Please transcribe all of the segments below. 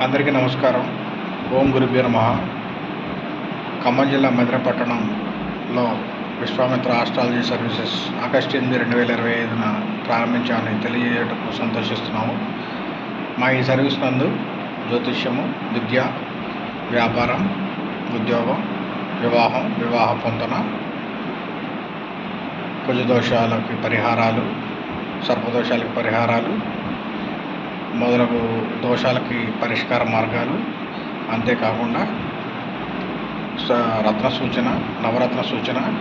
అందరికీ నమస్కారం. ఓం గురుభ్యో నమ. ఖమ్మం జిల్లా మధుర పట్టణంలో విశ్వామిత్ర ఆస్ట్రాలజీ సర్వీసెస్ ఆగస్టు ఎనిమిది రెండు వేల ఇరవై ఐదున ప్రారంభించామని తెలియజేయటకు సంతోషిస్తున్నాము. మా ఈ సర్వీస్ నందు జ్యోతిష్యము విద్య వ్యాపారం ఉద్యోగం వివాహం వివాహ పొంతన కుజదోషాలకి పరిహారాలు సర్పదోషాలకి పరిహారాలు మొదలగు దోషాలకి పరిష్కార మార్గాలు అంతేకాకుండా స- రత్న సూచన నవరత్న సూచన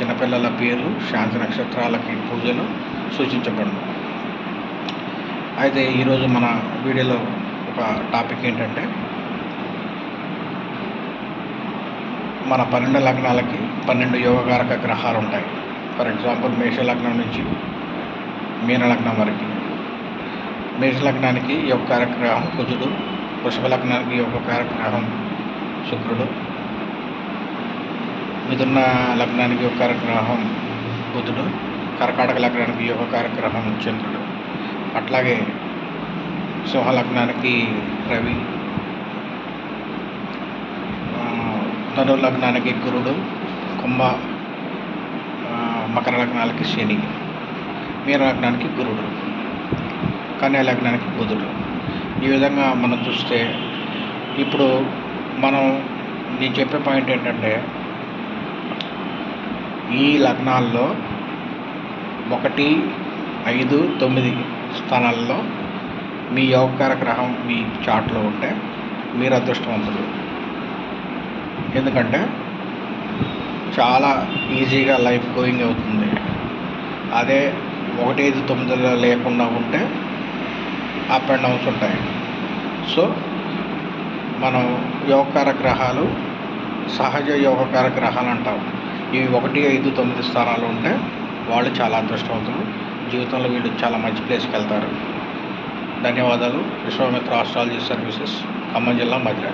చిన్నపిల్లల పేర్లు శాంతి నక్షత్రాలకి పూజలు సూచించబడును. అయితే ఈరోజు మన వీడియోలో ఒక టాపిక్ ఏంటంటే మన పన్నెండు లగ్నాలకి పన్నెండు యోగకారక గ్రహాలు ఉంటాయి ఫర్ ఎగ్జాంపుల్ మేష లగ్నం నుంచి మీన లగ్నం వరకు. మేష లగ్నానికి యోగకారక గ్రహం కుజుడు వృషభ లగ్నానికి యోగ గ్రహం శుక్రుడు. మిథున లగ్నానికి యోగకారక గ్రహం బుధుడు కర్కాటక లగ్నానికి యోగకారక గ్రహం చంద్రుడు. అట్లాగే సింహ లగ్నానికి రవి ధను లగ్నానికి గురుడు కుంభ మకర లగ్నాలకి శని మీన లగ్నానికి గురుడు. కన్యా లగ్నానికి బుధుడు ఈ విధంగా మనం చూస్తే ఇప్పుడు మనం నేను చెప్పే పాయింట్ ఏంటంటే ఈ లగ్నాల్లో ఒకటి ఐదు తొమ్మిది స్థానాల్లో మీ యోగకార గ్రహం మీ చాట్లో ఉంటే మీరు అదృష్టవంతులు. ఎందుకంటే చాలా ఈజీగా లైఫ్ గోయింగ్ అవుతుంది. అదే ఒకటి ఐదు తొమ్మిదిలో లేకుండా ఉంటే అప్ అండ్ డౌన్స్ ఉంటాయి. సో మనం యోగకార గ్రహాలు సహజ యోగకార గ్రహాలు అంటాం. ఇవి ఒకటి ఐదు తొమ్మిది స్థానాలు ఉంటే వాళ్ళు చాలా అదృష్టవంతులు. జీవితంలో వీళ్ళు చాలా మంచి ప్లేస్కి వెళ్తారు. ధన్యవాదాలు. విశ్వామిత్ర ఆస్ట్రాలజీ సర్వీసెస్ ఖమ్మం జిల్లా మధుర.